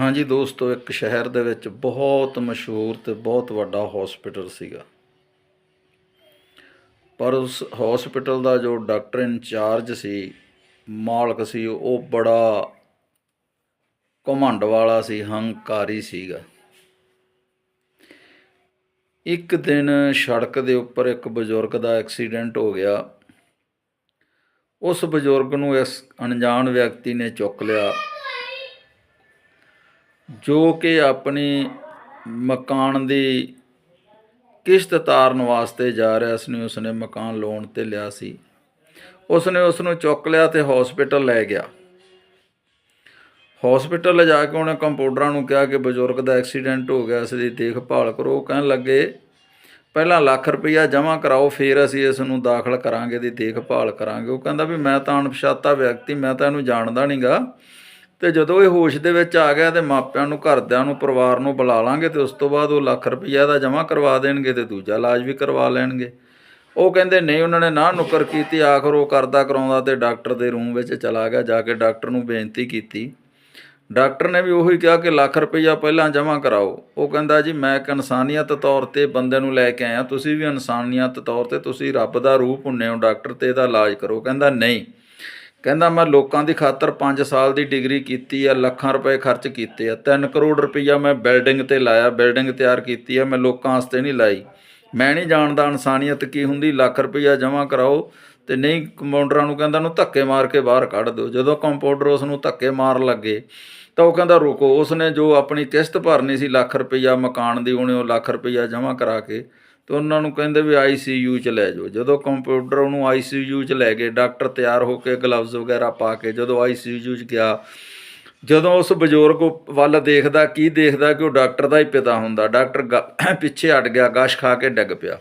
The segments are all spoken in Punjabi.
ਹਾਂਜੀ ਦੋਸਤੋ, ਇੱਕ ਸ਼ਹਿਰ ਦੇ ਵਿੱਚ ਬਹੁਤ ਮਸ਼ਹੂਰ ਤੇ ਬਹੁਤ ਵੱਡਾ ਹਸਪੀਟਲ ਸੀਗਾ। ਪਰ ਉਸ ਹਸਪੀਟਲ ਦਾ ਜੋ ਡਾਕਟਰ ਇੰਚਾਰਜ ਸੀ, ਮਾਲਕ ਸੀ, ਉਹ ਬੜਾ ਘਮੰਡ ਵਾਲਾ ਸੀ, ਹੰਕਾਰੀ ਸੀਗਾ। ਇੱਕ ਦਿਨ ਸੜਕ ਦੇ ਉੱਪਰ ਇੱਕ ਬਜ਼ੁਰਗ ਦਾ ਐਕਸੀਡੈਂਟ ਹੋ ਗਿਆ। ਉਸ ਬਜ਼ੁਰਗ ਨੂੰ ਇਸ ਅਣਜਾਣ ਵਿਅਕਤੀ ਨੇ ਚੁੱਕ ਲਿਆ। ਜੋ ਕਿ ਆਪਣੀ ਮਕਾਨ ਦੀ ਕਿਸ਼ਤ ਤਾਰਨ ਵਾਸਤੇ ਜਾ ਰਿਹਾ ਸੀ ਉਸਨੇ ਮਕਾਨ ਲੋਨ ਤੇ ਲਿਆ ਸੀ। ਉਸਨੇ ਉਸ ਨੂੰ ਚੁੱਕ ਲਿਆ ਤੇ ਹਸਪੀਟਲ ਲੈ ਗਿਆ। ਹਸਪੀਟਲ ਲਿਜਾ ਕੇ ਉਹਨੇ ਕੰਪਾਊਂਡਰਾਂ ਨੂੰ ਕਿਹਾ ਕਿ ਬਜ਼ੁਰਗ ਦਾ ਐਕਸੀਡੈਂਟ ਹੋ ਗਿਆ ਇਸ ਦੀ ਦੇਖਭਾਲ ਕਰੋ। ਉਹ ਕਹਿਣ ਲੱਗੇ, ਪਹਿਲਾਂ ਲੱਖ ਰੁਪਈਆ ਜਮ੍ਹਾਂ ਕਰਾਓ, ਫਿਰ ਅਸੀਂ ਇਸ ਨੂੰ ਦਾਖਲ ਕਰਾਂਗੇ ਦੀ ਦੇਖਭਾਲ ਕਰਾਂਗੇ। ਉਹ ਕਹਿੰਦਾ ਵੀ ਮੈਂ ਤਾਂ ਅਣਪਛਾਤਾ ਵਿਅਕਤੀ, ਮੈਂ ਤਾਂ ਇਹਨੂੰ ਜਾਣਦਾ ਨਹੀਂਗਾ ਤੇ ਜਦੋਂ ਇਹ ਹੋਸ਼ ਦੇ ਵਿੱਚ ਆ ਗਿਆ ਤੇ ਮਾਪਿਆਂ ਨੂੰ, ਘਰਦਿਆਂ ਨੂੰ, ਪਰਿਵਾਰ ਨੂੰ ਬੁਲਾ ਲਾਂਗੇ ਤੇ ਉਸ ਤੋਂ ਬਾਅਦ ਉਹ ਲੱਖ ਰੁਪਈਆ ਦਾ ਜਮ੍ਹਾਂ ਕਰਵਾ ਦੇਣਗੇ ਤੇ ਦੂਜਾ ਇਲਾਜ ਵੀ ਕਰਵਾ ਲੈਣਗੇ। ਉਹ ਕਹਿੰਦੇ, ਨਹੀਂ, ਉਹਨਾਂ ਨੇ ਨਾ ਨੁਕਰ ਕੀਤੀ, ਆਖਰ ਉਹ ਕਰਦਾ ਕਰਾਉਂਦਾ ਤੇ ਡਾਕਟਰ ਦੇ ਰੂਮ ਵਿੱਚ ਚਲਾ ਗਿਆ, ਜਾ ਕੇ ਡਾਕਟਰ ਨੂੰ ਬੇਨਤੀ ਕੀਤੀ। ਡਾਕਟਰ ਨੇ ਵੀ ਉਹੀ ਕਿਹਾ ਕਿ ਲੱਖ ਰੁਪਈਆ ਪਹਿਲਾਂ ਜਮ੍ਹਾਂ ਕਰਾਓ। ਉਹ ਕਹਿੰਦਾ, ਜੀ, ਮੈਂ ਇੱਕ ਇਨਸਾਨੀਅਤ ਤੌਰ ਤੇ ਬੰਦੇ ਨੂੰ ਲੈ ਕੇ ਆਇਆ, ਤੁਸੀਂ ਵੀ ਇਨਸਾਨੀਅਤ ਤੌਰ ਤੇ ਤੁਸੀਂ ਰੱਬ ਦਾ ਰੂਪ ਹੁੰਨੇ ਹੋ, ਡਾਕਟਰ ਤੇ ਇਹਦਾ ਇਲਾਜ ਕਰੋ। ਕਹਿੰਦਾ, ਨਹੀਂ ਕਹਿੰਦਾ, ਮੈਂ ਲੋਕਾਂ ਦੀ ਖਾਤਰ 5 ਸਾਲ ਦੀ ਡਿਗਰੀ ਕੀਤੀ ਆ, ਲੱਖਾਂ ਰੁਪਏ ਖਰਚ ਕੀਤੇ ਆ। 3 ਕਰੋੜ ਰੁਪਈਆ ਮੈਂ ਬਿਲਡਿੰਗ ਤੇ ਲਾਇਆ, ਬਿਲਡਿੰਗ ਤਿਆਰ ਕੀਤੀ ਆ, ਮੈਂ ਲੋਕਾਂ ਵਾਸਤੇ ਨਹੀਂ ਲਾਈ। ਮੈਂ ਨਹੀਂ ਜਾਣਦਾ ਇਨਸਾਨੀਅਤ ਕੀ ਹੁੰਦੀ, ਲੱਖ ਰੁਪਈਆ ਜਮ੍ਹਾਂ ਕਰਾਓ ਤੇ ਨਹੀਂ ਕੰਪਾਊਂਡਰਾਂ ਨੂੰ ਕਹਿੰਦਾ ਨੂੰ ਧੱਕੇ ਮਾਰ ਕੇ ਬਾਹਰ ਕੱਢ ਦਿਓ। ਜਦੋਂ ਕੰਪਾਊਂਡਰ ਉਸ ਨੂੰ ਧੱਕੇ ਮਾਰਨ ਲੱਗੇ, ਤਾਂ ਉਹ ਕਹਿੰਦਾ, ਰੁਕੋ। ਉਸਨੇ ਜੋ ਆਪਣੀ ਕਿਸ਼ਤ ਭਰਨੀ ਸੀ ਲੱਖ ਰੁਪਈਆ ਮਕਾਨ ਦੀ, ਉਹਨੇ ਉਹ ਲੱਖ ਰੁਪਈਆ ਜਮ੍ਹਾਂ ਕਰਾ ਕੇ ਤੇ ਉਹਨਾਂ ਨੂੰ ਕਹਿੰਦੇ ਵੀ ਆਈਸੀਯੂ ਚ ਲੈ ਜਾਓ। ਜਦੋਂ ਕੰਪਿਊਟਰ ਉਹਨੂੰ ਆਈਸੀਯੂ ਚ ਲੈ ਗਏ, ਡਾਕਟਰ ਤਿਆਰ ਹੋ ਕੇ ਗਲਵਜ਼ ਵਗੈਰਾ ਪਾ ਕੇ ਜਦੋਂ ਆਈਸੀਯੂ ਚ ਗਿਆ, ਜਦੋਂ ਉਸ ਬਜ਼ੁਰਗ ਵੱਲ ਦੇਖਦਾ, ਕੀ ਦੇਖਦਾ ਕਿ ਉਹ ਡਾਕਟਰ ਦਾ ਹੀ ਪਿਤਾ ਹੁੰਦਾ। ਡਾਕਟਰ ਗ- ਪਿੱਛੇ ਹਟ ਗਿਆ, ਗਸ਼ ਖਾ ਕੇ ਡਿੱਗ ਪਿਆ।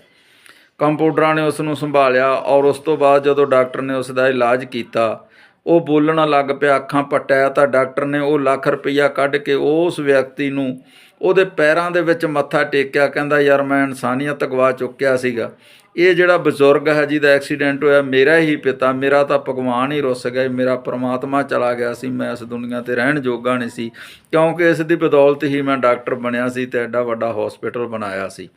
ਕੰਪਿਊਟਰਾਂ ਨੇ ਉਸ ਨੂੰ ਸੰਭਾਲਿਆ ਔਰ ਉਸ ਤੋਂ ਬਾਅਦ ਜਦੋਂ ਡਾਕਟਰ ਨੇ ਉਸ ਦਾ ਇਲਾਜ ਕੀਤਾ ਉਹ ਬੋਲਣ ਲੱਗ ਪਿਆ, ਅੱਖਾਂ ਪਟਿਆ ਤਾਂ ਡਾਕਟਰ ਨੇ ਉਹ ਲੱਖ ਰੁਪਈਆ ਕੱਢ ਕੇ ਉਸ ਵਿਅਕਤੀ ਨੂੰ ਉਹਦੇ ਪੈਰਾਂ ਦੇ ਵਿੱਚ ਮੱਥਾ ਟੇਕਿਆ, ਕਹਿੰਦਾ, ਯਾਰ ਮੈਂ ਇਨਸਾਨੀਅਤ ਗਵਾ ਚੁੱਕਿਆ ਸੀਗਾ। ਇਹ ਜਿਹੜਾ ਬਜ਼ੁਰਗ ਹੈ ਜਿਹਦਾ ਐਕਸੀਡੈਂਟ ਹੋਇਆ, ਮੇਰਾ ਹੀ ਪਿਤਾ, ਮੇਰਾ ਤਾਂ ਭਗਵਾਨ ਹੀ ਰੁੱਸ ਗਏ ਮੇਰਾ ਪ੍ਰਮਾਤਮਾ ਚਲਾ ਗਿਆ ਸੀ, ਮੈਂ ਇਸ ਦੁਨੀਆ ਤੇ ਰਹਿਣ ਜੋਗਾ ਨਹੀਂ ਸੀ। ਕਿਉਂਕਿ ਇਸ ਦੀ ਬਦੌਲਤ ਹੀ ਮੈਂ ਡਾਕਟਰ ਬਣਿਆ ਸੀ ਤੇ ਐਡਾ ਵੱਡਾ ਹਸਪੀਟਲ ਬਣਾਇਆ ਸੀ।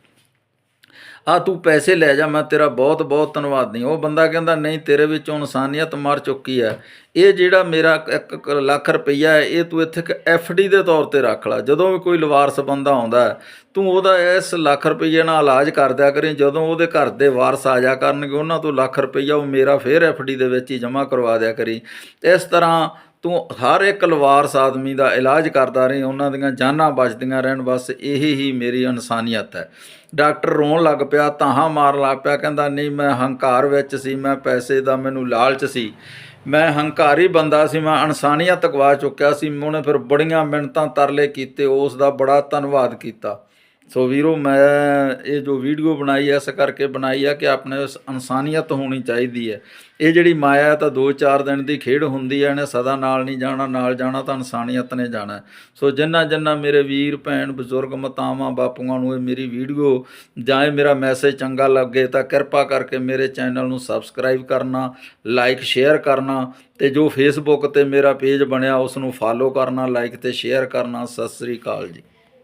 ਆ ਤੂੰ ਪੈਸੇ ਲੈ ਜਾ, ਮੈਂ ਤੇਰਾ ਬਹੁਤ ਬਹੁਤ ਧੰਨਵਾਦ ਨਹੀਂ। ਉਹ ਬੰਦਾ ਕਹਿੰਦਾ, ਨਹੀਂ, ਤੇਰੇ ਵਿੱਚੋਂ ਇਨਸਾਨੀਅਤ ਮਰ ਚੁੱਕੀ ਹੈ। ਇਹ ਜਿਹੜਾ ਮੇਰਾ ਇੱਕ ਲੱਖ ਰੁਪਈਆ ਹੈ, ਇਹ ਤੂੰ ਇੱਥੇ ਇੱਕ ਡੀ ਦੇ ਤੌਰ ਤੇ ਰੱਖ ਲੈ। ਜਦੋਂ ਵੀ ਕੋਈ ਲਵਾਰਸ ਬੰਦਾ ਆਉਂਦਾ ਤੂੰ ਉਹਦਾ ਇਸ ਲੱਖ ਰੁਪਈਏ ਨਾਲ ਇਲਾਜ ਕਰ ਦਿਆ ਕਰੀ। ਜਦੋਂ ਉਹਦੇ ਘਰ ਦੇ ਵਾਰਸ ਆ ਜਾ ਕਰਨਗੇ, ਉਹਨਾਂ ਤੋਂ ਲੱਖ ਰੁਪਈਆ ਉਹ ਮੇਰਾ ਫੇਰ ਡੀ ਦੇ ਵਿੱਚ ਹੀ ਜਮ੍ਹਾਂ ਕਰਵਾ ਦਿਆ ਕਰੀ। ਇਸ ਤਰ੍ਹਾਂ ਤੂੰ ਹਰ ਇੱਕ ਲਵਾਰਸ ਆਦਮੀ ਦਾ ਇਲਾਜ ਕਰਦਾ ਰਹੀ, ਉਹਨਾਂ ਦੀਆਂ ਜਾਨਾਂ ਬਚਦੀਆਂ ਰਹਿਣ, ਬਸ ਇਹੀ ਹੀ ਮੇਰੀ ਇਨਸਾਨੀਅਤ ਹੈ। ਡਾਕਟਰ ਰੋਣ ਲੱਗ ਪਿਆ, ਤਾਹਾਂ ਮਾਰਨ ਲੱਗ ਪਿਆ, ਕਹਿੰਦਾ, ਨਹੀਂ, ਮੈਂ ਹੰਕਾਰ ਵਿੱਚ ਸੀ, ਮੈਂ ਪੈਸੇ ਦਾ ਮੈਨੂੰ ਲਾਲਚ ਸੀ। ਮੈਂ ਹੰਕਾਰੀ ਬੰਦਾ ਸੀ, ਮੈਂ ਇਨਸਾਨੀਅਤ ਗਵਾ ਚੁੱਕਿਆ ਸੀ, ਉਹਨੇ ਫਿਰ ਬੜੀਆਂ ਮਿਹਨਤਾਂ ਤਰਲੇ ਕੀਤੇ, ਉਸ ਦਾ ਬੜਾ ਧੰਨਵਾਦ ਕੀਤਾ। ਸੋ ਵੀਰੋ, ਮੈਂ ਇਹ ਜੋ ਵੀਡੀਓ ਬਣਾਈ ਐ ਇਸ ਕਰਕੇ ਬਣਾਈ ਆ ਕਿ ਆਪਣੇ ਇਨਸਾਨੀਅਤ ਹੋਣੀ ਚਾਹੀਦੀ ਹੈ। ਇਹ ਜਿਹੜੀ ਮਾਇਆ ਤਾਂ 2-4 ਦਿਨ ਦੀ ਖੇਡ ਹੁੰਦੀ ਹੈ, ਇਹਨੇ ਸਦਾ ਨਾਲ ਨਹੀਂ ਜਾਣਾ, ਨਾਲ ਜਾਣਾ ਤਾਂ ਇਨਸਾਨੀਅਤ ਨੇ ਜਾਣਾ ਸੋ ਜਿੰਨਾ ਜਿੰਨਾ ਮੇਰੇ ਵੀਰ, ਭੈਣ, ਬਜ਼ੁਰਗ, ਮਾਤਾਵਾਂ, ਬਾਪੂਆਂ ਨੂੰ ਇਹ ਮੇਰੀ ਵੀਡੀਓ ਜਾਂ ਇਹ ਮੇਰਾ ਮੈਸੇਜ ਚੰਗਾ ਲੱਗੇ, ਤਾਂ ਕਿਰਪਾ ਕਰਕੇ ਮੇਰੇ ਚੈਨਲ ਨੂੰ ਸਬਸਕ੍ਰਾਈਬ ਕਰਨਾ, ਲਾਈਕ, ਸ਼ੇਅਰ ਕਰਨਾ ਤੇ ਜੋ ਫੇਸਬੁੱਕ ਤੇ ਮੇਰਾ ਪੇਜ ਬਣਿਆ, ਉਸ ਨੂੰ ਫਾਲੋ ਕਰਨਾ, ਲਾਈਕ ਤੇ ਸ਼ੇਅਰ ਕਰਨਾ। ਸਤਿ ਸ੍ਰੀ ਅਕਾਲ ਜੀ।